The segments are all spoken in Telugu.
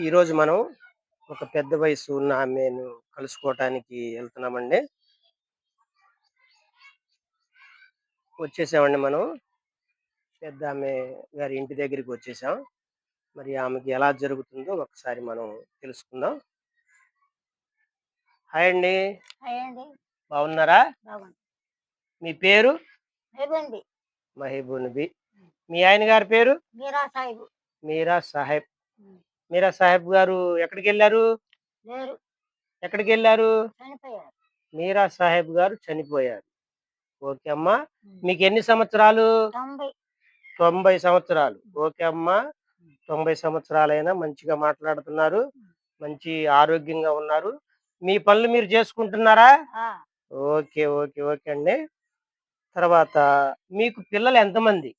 ఈరోజు మనం ఒక పెద్ద వయసు ఉన్న ఆమెను కలుసుకోవటానికి వెళ్తున్నామండి. వచ్చేసామండి మనం. పెద్ద ఆమె గారి ఇంటి దగ్గరికి వచ్చేసాం. మరి ఆమెకి ఎలా జరుగుతుందో ఒకసారి మనం తెలుసుకుందాం. హాయ్ అండి. బాగున్నారా? మీ పేరు? మహబూబ్ మీ ఆయన గారి పేరు? మీరా సాహిబు. మీరా సాహెబ్ గారు ఎక్కడికి వెళ్ళారు లేరు. ఎక్కడికి వెళ్ళారు చనిపోయారు. మీరా సాహెబ్ గారు చనిపోయారు. ఓకే అమ్మా. మీకు ఎన్ని సంవత్సరాలు? తొంభై. తొంభై సంవత్సరాలు. ఓకే అమ్మా. తొంభై సంవత్సరాలైనా మంచిగా మాట్లాడుతున్నారు. మంచి ఆరోగ్యంగా ఉన్నారు. మీ పనులు మీరు చేసుకుంటున్నారా? ఓకే ఓకే ఓకే అండి. తర్వాత మీకు పిల్లలు ఎంతమంది?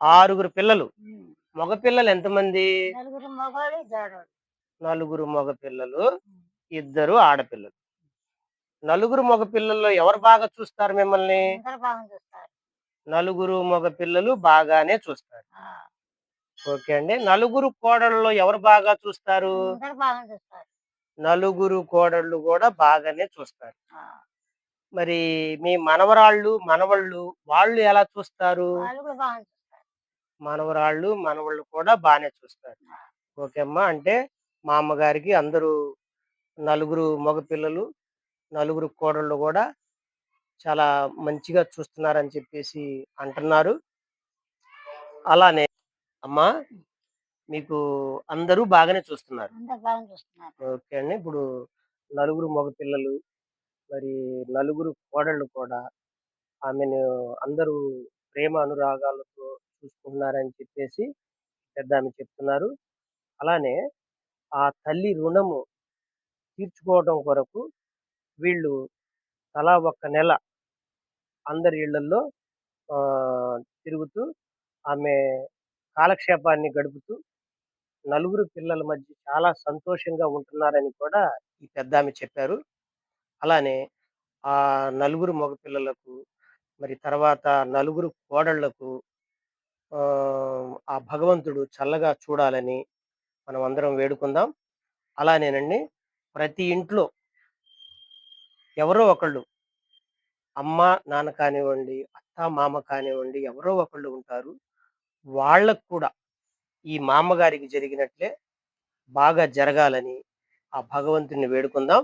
ఆరుగురు. పిల్లలు. మగ పిల్లలు ఎంతమంది? నలుగురు మగ పిల్లలు ఇద్దరు ఆడపిల్లలు. నలుగురు మగ పిల్లల్లో ఎవరు బాగా చూస్తారు మిమ్మల్ని? నలుగురు మగ పిల్లలు బాగానే చూస్తారు. ఓకే అండి. నలుగురు కోడళ్ళలో ఎవరు బాగా చూస్తారు? నలుగురు కోడళ్ళు కూడా బాగానే చూస్తారు. మరి మీ మనవరాళ్ళు మనవళ్ళు వాళ్ళు ఎలా చూస్తారు వాళ్ళు కూడా బాగా చూస్తారు మనవరాళ్ళు మనవళ్ళు కూడా బాగానే చూస్తారు. ఓకే అమ్మా అంటే మా అమ్మగారికి అందరూ నలుగురు మగపిల్లలు నలుగురు కోడళ్ళు కూడా చాలా మంచిగా చూస్తున్నారని చెప్పేసి అంటున్నారు. అలానే అమ్మా మీకు అందరూ బాగానే చూస్తున్నారు. ఓకే అండి. ఇప్పుడు నలుగురు మగపిల్లలు మరి నలుగురు కోడళ్ళు కూడా ఆమెను అందరూ ప్రేమ అనురాగాలతో చూసుకుంటున్నారని చెప్పేసి పెద్ద ఆమె చెప్తున్నారు. అలానే ఆ తల్లి రుణము తీర్చుకోవడం కొరకు వీళ్ళు తలా ఒక్క నెల అందరి ఇళ్ళలో ఆ, తిరుగుతూ ఆమె కాలక్షేపాన్ని గడుపుతూ నలుగురు పిల్లల మధ్య చాలా సంతోషంగా ఉంటున్నారని కూడా ఈ పెద్ద ఆమె చెప్పారు. అలానే ఆ నలుగురు మగ పిల్లలకు మరి తర్వాత నలుగురు కోడళ్ళకు ఆ భగవంతుడు చల్లగా చూడాలని మనం అందరం వేడుకుందాం. అలానేనండి ప్రతి ఇంట్లో ఎవరో ఒకళ్ళు అమ్మ నాన్న కానివ్వండి అత్త మామ కానివ్వండి ఎవరో ఒకళ్ళు ఉంటారు. వాళ్ళకు కూడా ఈ మామగారికి జరిగినట్లే బాగా జరగాలని ఆ భగవంతుని వేడుకుందాం.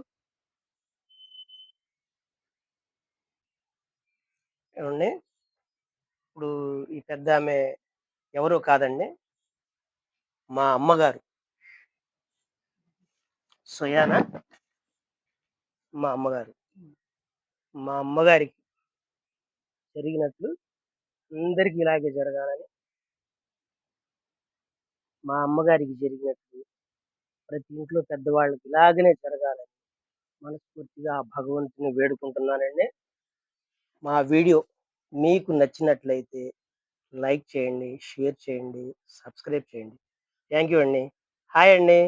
ఏమండి? ఇప్పుడు ఈ పెద్ద ఆమె ఎవరో కాదండి. మా అమ్మగారు. సొయానా? మా అమ్మగారు. మా అమ్మగారికి జరిగినట్లు అందరికీ ఇలాగే జరగాలని మా అమ్మగారికి జరిగినట్లు ప్రతి ఇంట్లో పెద్దవాళ్ళకి ఇలాగనే జరగాలని మనస్ఫూర్తిగా ఆ భగవంతుని వేడుకుంటున్నానండి. మా వీడియో మీకు నచ్చినట్లయితే లైక్ చేయండి షేర్ చేయండి సబ్స్క్రైబ్ చేయండి. థ్యాంక్ యూ అండి. హాయ్ అండి.